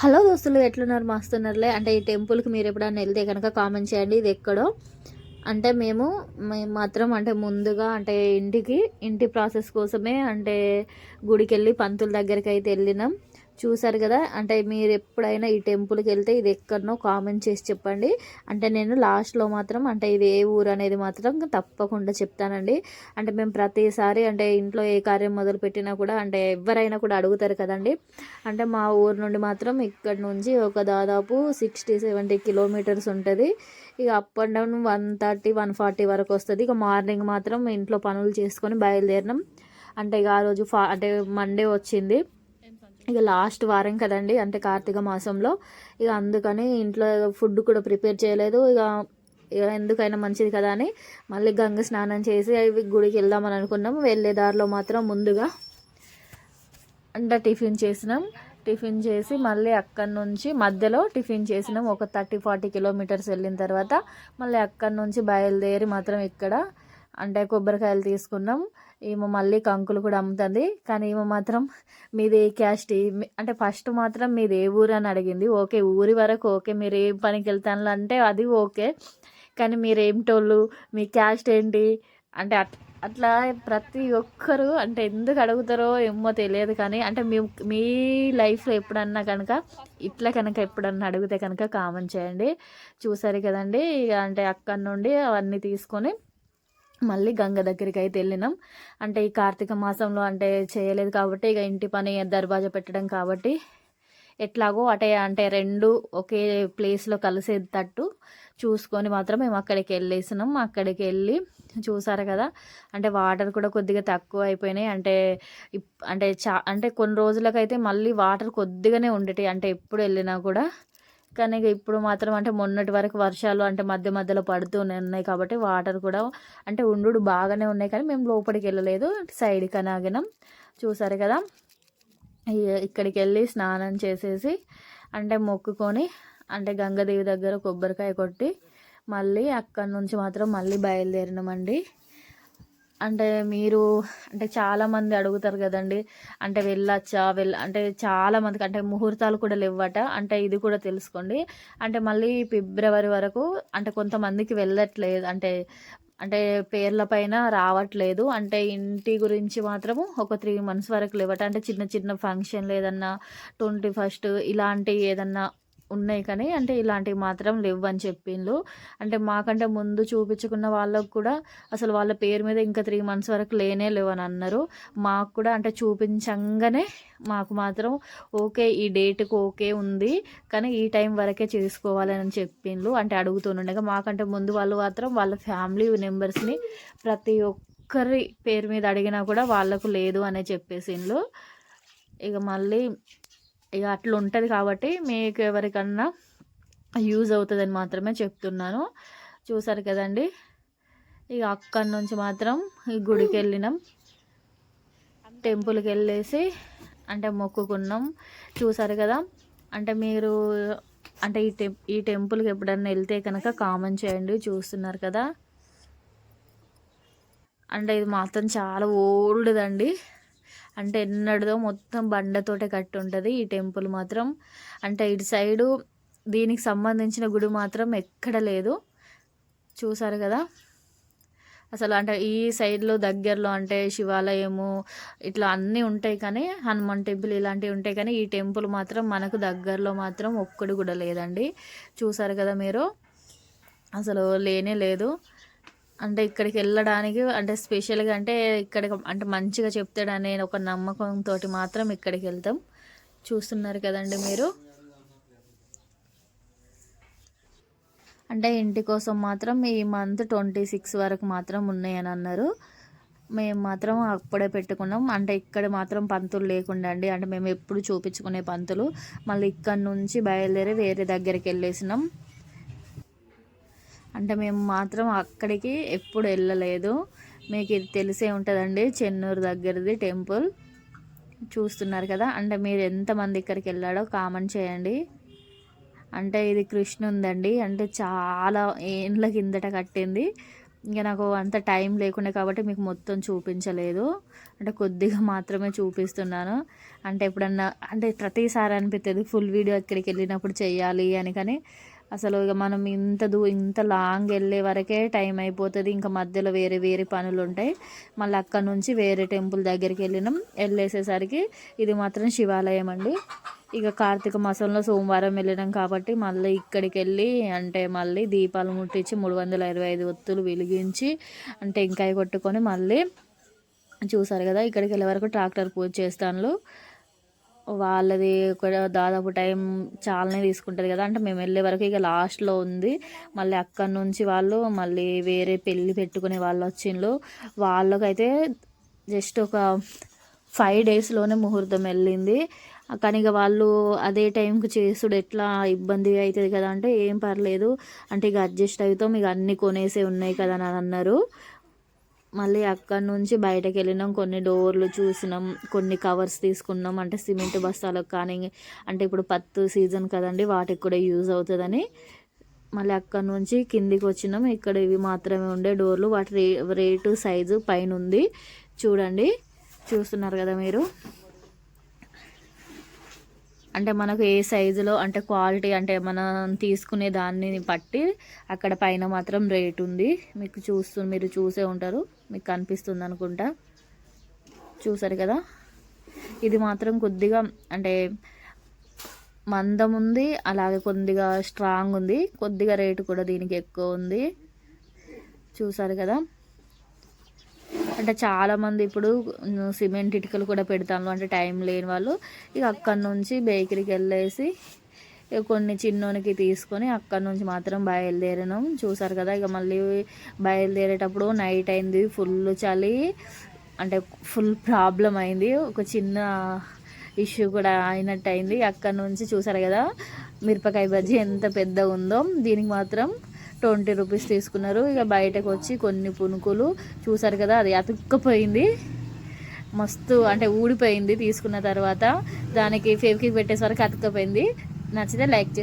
Hello దోస్తులు ఎట్లున్నారు? మస్తున్నారులే. అంటే ఈ టెంపుల్కి మీరు ఎప్పుడైనా వెళ్తే కనుక కామెంట్ చేయండి. ఇది ఎక్కడో. అంటే మేము మేము మాత్రం అంటే ముందుగా అంటే ఇంటికి ఇంటి ప్రాసెస్ కోసమే అంటే గుడికి వెళ్ళి పంతుల దగ్గరికి అయితే వెళ్ళినాం. చూసారు కదా? అంటే మీరు ఎప్పుడైనా ఈ టెంపుల్కి వెళ్తే ఇది ఎక్కడనో కామెంట్ చేసి చెప్పండి. అంటే నేను లాస్ట్లో మాత్రం అంటే ఇది ఏ ఊరు అనేది మాత్రం తప్పకుండా చెప్తానండి. అంటే మేము ప్రతిసారి అంటే ఇంట్లో ఏ కార్యం మొదలు పెట్టినా కూడా అంటే ఎవరైనా కూడా అడుగుతారు కదండి. అంటే మా ఊరు నుండి మాత్రం ఇక్కడ నుంచి ఒక దాదాపు సిక్స్టీ సెవెంటీ కిలోమీటర్స్ ఉంటుంది. ఇక up and down one thirty one forty వరకు వస్తుంది. ఇక మార్నింగ్ మాత్రం ఇంట్లో పనులు చేసుకొని బయలుదేరినాం. అంటే ఇక ఆ రోజు ఫా అంటే మండే వచ్చింది. ఇక లాస్ట్ వారం కదండి అంటే కార్తీక మాసంలో. ఇక అందుకని ఇంట్లో ఫుడ్ కూడా ప్రిపేర్ చేయలేదు. ఇక ఇక ఎందుకైనా మంచిది కదా అని మళ్ళీ గంగ స్నానం చేసి అవి గుడికి వెళ్దామని అనుకున్నాం. వెళ్ళే దారిలో మాత్రం ముందుగా అంటే టిఫిన్ చేసినాం. టిఫిన్ చేసి మళ్ళీ అక్కడి నుంచి మధ్యలో టిఫిన్ చేసినాం. ఒక థర్టీ ఫార్టీ కిలోమీటర్స్ వెళ్ళిన తర్వాత మళ్ళీ అక్కడి నుంచి బయలుదేరి మాత్రం ఇక్కడ అంటే కొబ్బరికాయలు తీసుకున్నాం. ఏమో మళ్ళీ కంకులు కూడా అమ్ముతుంది. కానీ ఏమో మాత్రం మీది ఏ క్యాస్ట్? అంటే ఫస్ట్ మాత్రం మీది ఏ ఊరు అని అడిగింది. ఓకే ఊరి వరకు ఓకే మీరు ఏ పనికి వెళ్తాను అంటే అది ఓకే. కానీ మీరు ఏమిటోళ్ళు మీ క్యాస్ట్ ఏంటి? అంటే అట్లా ప్రతి ఒక్కరు అంటే ఎందుకు అడుగుతారో ఏమో తెలియదు కానీ అంటే మీ మీ లైఫ్లో ఎప్పుడన్నా కనుక ఇట్లా కనుక ఎప్పుడన్నా అడిగితే కనుక కామెంట్ చేయండి. చూసారు కదండి? ఇక అంటే అక్కడి నుండి అవన్నీ తీసుకొని మళ్ళీ గంగ దగ్గరికి అయితే వెళ్ళినాం. అంటే ఈ కార్తీక మాసంలో అంటే చేయలేదు కాబట్టి ఇక ఇంటి పని దర్వాజా పెట్టడం కాబట్టి ఎట్లాగో అటే అంటే రెండు ఒకే ప్లేస్లో కలిసేటట్టు చూసుకొని మాత్రం మేము అక్కడికి వెళ్ళేసినాం. అక్కడికి వెళ్ళి చూసారు కదా అంటే వాటర్ కూడా కొద్దిగా తక్కువ అయిపోయినాయి. అంటే అంటే చా అంటే కొన్ని రోజులకైతే మళ్ళీ వాటర్ కొద్దిగానే ఉండేటి అంటే ఎప్పుడు వెళ్ళినా కూడా కానీ ఇప్పుడు మాత్రం అంటే మొన్నటి వరకు వర్షాలు అంటే మధ్య మధ్యలో పడుతూనే ఉన్నాయి కాబట్టి వాటర్ కూడా అంటే ఉండు బాగానే ఉన్నాయి కానీ మేము లోపలికి వెళ్ళలేదు. సైడ్కి కనాగినం. చూసారు కదా? ఇక్కడికి వెళ్ళి స్నానం చేసేసి అంటే మొక్కుకొని అంటే గంగదేవి దగ్గర కొబ్బరికాయ కొట్టి మళ్ళీ అక్కడి నుంచి మాత్రం మళ్ళీ బయలుదేరినామండి. అంటే మీరు అంటే చాలామంది అడుగుతారు కదండి. అంటే వెళ్ళొచ్చా? వెళ్ళ అంటే చాలామందికి అంటే ముహూర్తాలు కూడా లేవట. అంటే ఇది కూడా తెలుసుకోండి. అంటే మళ్ళీ ఫిబ్రవరి వరకు అంటే కొంతమందికి వెళ్ళట్లేదు. అంటే అంటే పేర్ల పైన రావట్లేదు. అంటే ఇంటి గురించి మాత్రము ఒక త్రీ మంత్స్ వరకు లేవట. అంటే చిన్న చిన్న ఫంక్షన్ ఏదన్నా ట్వంటీ ఫస్ట్ ఇలాంటి ఏదన్నా ఉన్నాయి కానీ అంటే ఇలాంటివి మాత్రం లేవు అని చెప్పిండ్రు అంటే మాకంటే ముందు చూపించుకున్న వాళ్ళకు కూడా అసలు వాళ్ళ పేరు మీద ఇంకా త్రీ మంత్స్ వరకు లేనే లేవు అని అన్నారు. మాకు కూడా అంటే చూపించంగానే మాకు మాత్రం ఓకే ఈ డేట్కి ఓకే ఉంది. కానీ ఈ టైం వరకే చేసుకోవాలని చెప్పిండ్రు అంటే అడుగుతుండగా మాకంటే ముందు వాళ్ళు మాత్రం వాళ్ళ ఫ్యామిలీ మెంబర్స్ని ప్రతి ఒక్కరి పేరు మీద అడిగినా కూడా వాళ్ళకు లేదు అనే చెప్పేసిండ్రు ఇక మళ్ళీ ఇక అట్లా ఉంటుంది కాబట్టి మీకు ఎవరికన్నా యూజ్ అవుతుందని మాత్రమే చెప్తున్నాను. చూసారు కదండి? ఇక అక్కడి నుంచి మాత్రం ఈ గుడికి వెళ్ళినాం. టెంపుల్కి వెళ్ళేసి అంటే మొక్కుకున్నాం. చూసారు కదా? అంటే మీరు అంటే ఈ టెం ఈ టెంపుల్కి ఎప్పుడన్నా వెళ్తే కనుక కామెంట్ చేయండి. చూస్తున్నారు కదా? అంటే ఇది మాత్రం చాలా ఓల్డ్దండి. అంటే ఎన్నడదో మొత్తం బండతోటే కట్టి ఉంటుంది ఈ టెంపుల్ మాత్రం. అంటే ఇటు సైడు దీనికి సంబంధించిన గుడి మాత్రం ఎక్కడ లేదు. చూసారు కదా? అసలు అంటే ఈ సైడ్లో దగ్గరలో అంటే శివాలయము ఇట్లా అన్నీ ఉంటాయి కానీ హనుమాన్ టెంపుల్ ఇలాంటివి ఉంటాయి కానీ ఈ టెంపుల్ మాత్రం మనకు దగ్గరలో మాత్రం ఒక్కడు కూడా లేదండి. చూసారు కదా మీరు? అసలు లేనే లేదు. అంటే ఇక్కడికి వెళ్ళడానికి అంటే స్పెషల్గా అంటే ఇక్కడ అంటే మంచిగా చెప్తాడనే ఒక నమ్మకంతో మాత్రం ఇక్కడికి వెళ్తాం చూస్తున్నారు కదండి మీరు. అంటే ఇంటి కోసం మాత్రం ఈ మంత్ ట్వంటీ సిక్స్ వరకు మాత్రం ఉన్నాయని అన్నారు. మేము మాత్రం అప్పుడే పెట్టుకున్నాం. అంటే ఇక్కడ మాత్రం పంతులు లేకుండా అండి. అంటే మేము ఎప్పుడు చూపించుకునే పంతులు. మళ్ళీ ఇక్కడ నుంచి బయలుదేరి వేరే దగ్గరికి వెళ్ళేసినాం. అంటే మేము మాత్రం అక్కడికి ఎప్పుడు వెళ్ళలేదు. మీకు ఇది తెలిసే ఉంటుందండి చెన్నూరు దగ్గరది టెంపుల్. చూస్తున్నారు కదా అంటే మీరు ఎంతమంది ఇక్కడికి వెళ్ళాడో కామెంట్ చేయండి. అంటే ఇది కృష్ణ ఉందండి అంటే చాలా ఏండ్ల కిందట కట్టింది. ఇంకా నాకు అంత టైం లేకుండే కాబట్టి మీకు మొత్తం చూపించలేదు. అంటే కొద్దిగా మాత్రమే చూపిస్తున్నాను. అంటే ఎప్పుడన్నా అంటే ప్రతిసారి అనిపిస్తుంది ఫుల్ వీడియో ఎక్కడికి వెళ్ళినప్పుడు చేయాలి అని కానీ అసలు ఇక మనం ఇంత దూ ఇంత లాంగ్ వెళ్ళే వరకే టైం అయిపోతుంది. ఇంకా మధ్యలో వేరే వేరే పనులు ఉంటాయి మళ్ళీ అక్కడ నుంచి వేరే టెంపుల్ దగ్గరికి వెళ్ళినాం. వెళ్ళేసేసరికి ఇది మాత్రం శివాలయం అండి. ఇక కార్తీక మాసంలో సోమవారం వెళ్ళినాం కాబట్టి మళ్ళీ ఇక్కడికి వెళ్ళి అంటే మళ్ళీ దీపాలు ముట్టించి మూడు వందల ఇరవై ఐదు ఒత్తులు వెలిగించి అంటే టెంకాయ కొట్టుకొని మళ్ళీ చూసారు కదా ఇక్కడికి వెళ్ళే వరకు ట్రాక్టర్ పూజ చేస్తాను వాళ్ళది ఒక దాదాపు టైం చాలానే తీసుకుంటుంది కదా. అంటే మేము వెళ్ళే వరకు ఇక లాస్ట్లో ఉంది. మళ్ళీ అక్కడి నుంచి వాళ్ళు మళ్ళీ వేరే పెళ్ళి పెట్టుకునే వాళ్ళు వచ్చిండ్రు. వాళ్ళకైతే జస్ట్ ఒక ఫైవ్ డేస్లోనే ముహూర్తం వెళ్ళింది. కానీ ఇక వాళ్ళు అదే టైంకి చేసుడు ఎట్లా ఇబ్బంది అవుతుంది కదా అంటే ఏం పర్లేదు. అంటే ఇక అడ్జస్ట్ అవుతాం. ఇక అన్నీ కొనేసే ఉన్నాయి కదా అని అన్నారు. మళ్ళీ అక్కడి నుంచి బయటకు వెళ్ళినాం కొన్ని డోర్లు చూసినాం. కొన్ని కవర్స్ తీసుకున్నాం. అంటే సిమెంట్ బస్తాలకు కానీ అంటే ఇప్పుడు పత్తు సీజన్ కదండి వాటికి కూడా యూజ్ అవుతుందని మళ్ళీ అక్కడ నుంచి కిందికి వచ్చినాం. ఇక్కడ ఇవి మాత్రమే ఉండే డోర్లు. వాటి రే రేటు సైజు పైన ఉంది చూడండి. చూస్తున్నారు కదా మీరు? అంటే మనకు ఏ సైజులో అంటే క్వాలిటీ అంటే మనం తీసుకునే దాన్ని బట్టి అక్కడ పైన మాత్రం రేట్ ఉంది. మీకు చూస్తూ మీరు చూసే ఉంటారు. మీకు కనిపిస్తుంది అనుకుంటా. చూసారు కదా? ఇది మాత్రం కొద్దిగా అంటే మందం ఉంది. అలాగే కొద్దిగా స్ట్రాంగ్ ఉంది. కొద్దిగా రేటు కూడా దీనికి ఎక్కువ ఉంది. చూసారు కదా? అంటే చాలామంది ఇప్పుడు సిమెంట్ ఇటుకలు కూడా పెడతాను అంటే టైం లేని వాళ్ళు. ఇక అక్కడి నుంచి బేకరీకి వెళ్ళేసి ఇక కొన్ని చిన్నోనికి తీసుకొని అక్కడి నుంచి మాత్రం బయలుదేరాను. చూసారు కదా ఇక మళ్ళీ బయలుదేరేటప్పుడు నైట్ అయింది. ఫుల్ చలి అంటే ఫుల్ ప్రాబ్లం అయింది. ఒక చిన్న ఇష్యూ కూడా అయినట్టు అయింది అక్కడ నుంచి చూసారు కదా మిరపకాయ బజ్జీ ఎంత పెద్ద ఉందో దీనికి మాత్రం ట్వంటీ రూపీస్ తీసుకున్నారు. ఇక బయటకు వచ్చి కొన్ని పునుకులు చూసారు కదా అది అతుక్కపోయింది. మస్తు అంటే ఊడిపోయింది తీసుకున్న తర్వాత. దానికి ఫేవ్కి పెట్టేసరికి అతుక్కపోయింది. నచ్చితే లైక్ చేసి